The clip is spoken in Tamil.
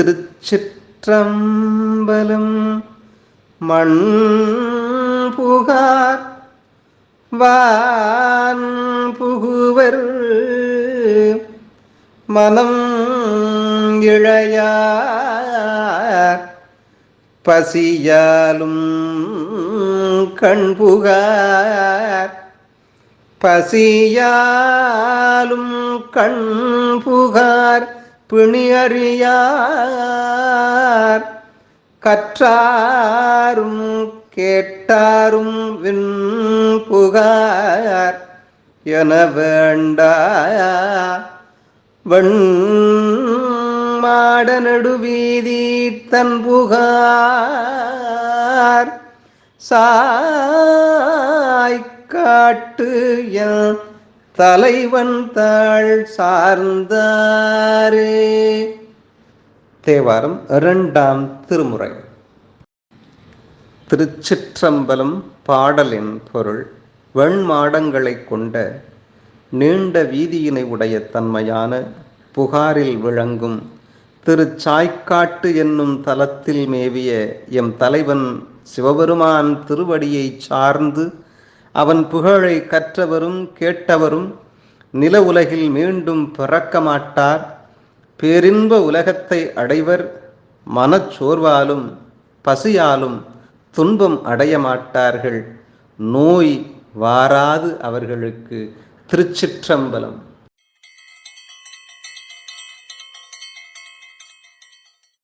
திருச்சிற்றம்பலம் மண் புகார் வான் புகுவர் மனம் இழையார் பசியாலும் கண்புகார் பசியாலும் கண் புகார் பிணியறியார் கற்றாரும் கேட்டாரும் விண் புகார். என வேண்டா. வெண் மாட நடுவீதி தன் புகார். சாய்க்காட்டு என் தலைவன் தாழ் சார்ந்தாரே. தேவாரம் இரண்டாம் திருமுறை. திருச்சிற்றம்பலம் பாடலின் பொருள் வெண்மாடங்களை கொண்ட நீண்ட வீதியினை உடைய தன்மையான புகாரில் விளங்கும் திருச்சாய்க்காட்டு என்னும் தலத்தில் மேவிய எம் தலைவன் சிவபெருமான் திருவடியை சார்ந்து அவன் புகழை கற்றவரும் கேட்டவரும் நில உலகில் மீண்டும் பிறக்க மாட்டார். பேரின்ப உலகத்தை அடைவர் மனச்சோர்வாலும் பசியாலும் துன்பம் அடைய மாட்டார்கள். நோய் வாராது அவர்களுக்கு திருச்சிற்றம்பலம்.